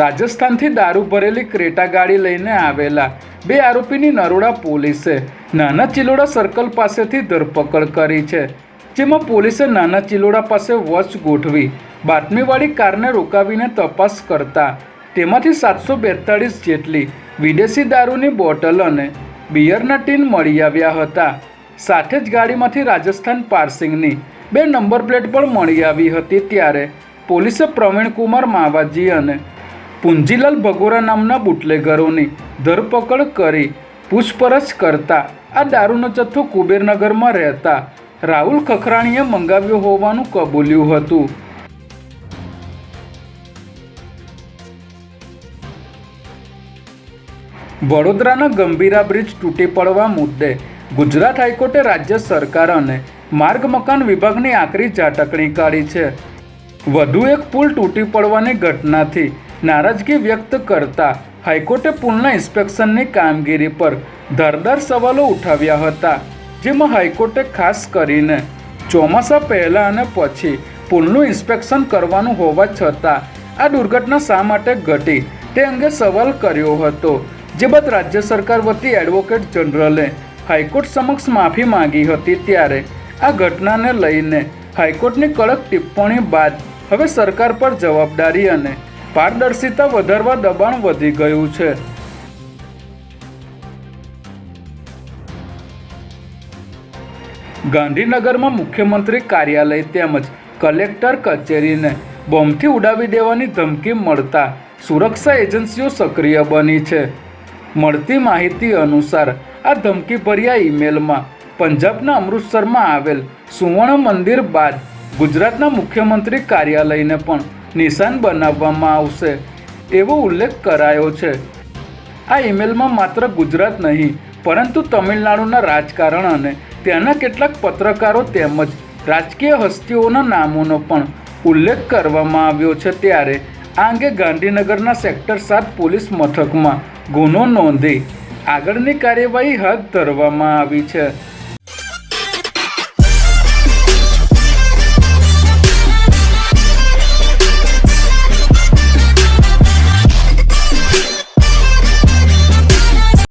રાજસ્થાનથી દારૂ ભરેલી ક્રેટા ગાડી લઈને આવેલા બે આરોપીની નરોડા પોલીસે નાના ચિલોડા સર્કલ પાસેથી ધરપકડ કરી છે, જેમાં પોલીસે નાના ચિલોડા પાસે વોચ ગોઠવી બાતમીવાળી કારને રોકાવીને તપાસ કરતા તેમાંથી સાતસો બેતાળીસ જેટલી વિદેશી દારૂની બોટલ અને બિયરના ટીન મળી આવ્યા હતા. સાથે જ ગાડીમાંથી રાજસ્થાન પાર્સિંગની બે નંબર પ્લેટ પણ મળી આવી હતી ત્યારે પોલીસે પ્રવીણકુમાર માવાજી અને પુંજીલાલ ભગોરા નામના બુટલેગરોની ધરપકડ કરી પૂછપરછ કરતા આ દારૂનો જથ્થો કુબેરનગરમાં રહેતા રાહુલ ખખરાણીએ મંગાવ્યો હોવાનું કબૂલ્યું હતું. વડોદરાના ગંભીરા બ્રિજ તૂટી પડવા મુદ્દે ગુજરાત હાઈકોર્ટે રાજ્ય સરકાર અને માર્ગ મકાન વિભાગની આકરી ઝાટકણી કાઢી છે. વધુ એક પુલ તૂટી પડવાની ઘટનાથી નારાજગી વ્યક્ત કરતા હાઈકોર્ટે પુલના ઇન્સ્પેક્શનની કામગીરી પર ધારદાર સવાલો ઉઠાવ્યા હતા, જેમાં હાઈકોર્ટે ખાસ કરીને ચોમાસા પહેલાં અને પછી પુલનું ઇન્સ્પેક્શન કરવાનું હોવા છતાં આ દુર્ઘટના શા માટે ઘટી તે અંગે સવાલ કર્યો હતો, જે બાદ રાજ્ય સરકાર વતી એડવોકેટ જનરલે હાઈકોર્ટ સમક્ષ માફી માંગી હતી ત્યારે આ ઘટનાને લઈને હાઈકોર્ટની કડક ટિપ્પણી બાદ હવે સરકાર પર જવાબદારી અને પારદર્શિતા વધારવા દબાણ વધી ગયું છે. ગાંધીનગરમાં મુખ્યમંત્રી કાર્યાલય તેમજ કલેક્ટર કચેરીને બોમ્બથી ઉડાવી દેવાની ધમકી મળતા સુરક્ષા એજન્સીઓ સક્રિય બની છે. મળતી માહિતી અનુસાર આ ધમકીભર્યા ઈમેલમાં પંજાબના અમૃતસરમાં આવેલ સુવર્ણ મંદિર બાદ ગુજરાતના મુખ્યમંત્રી કાર્યાલયને પણ નિશાન બનાવવામાં આવશે એવો ઉલ્લેખ કરાયો છે. આ ઈમેલમાં માત્ર ગુજરાત નહીં, પરંતુ તમિલનાડુના રાજકારણ અને ત્યાંના કેટલાક પત્રકારો તેમજ રાજકીય હસ્તીઓના નામોનો પણ ઉલ્લેખ કરવામાં આવ્યો છે ત્યારે આ અંગે ગાંધીનગરના સેક્ટર સાત પોલીસ મથકમાં ગુનો નોંધી આગળની કાર્યવાહી હાથ ધરવામાં આવી છે.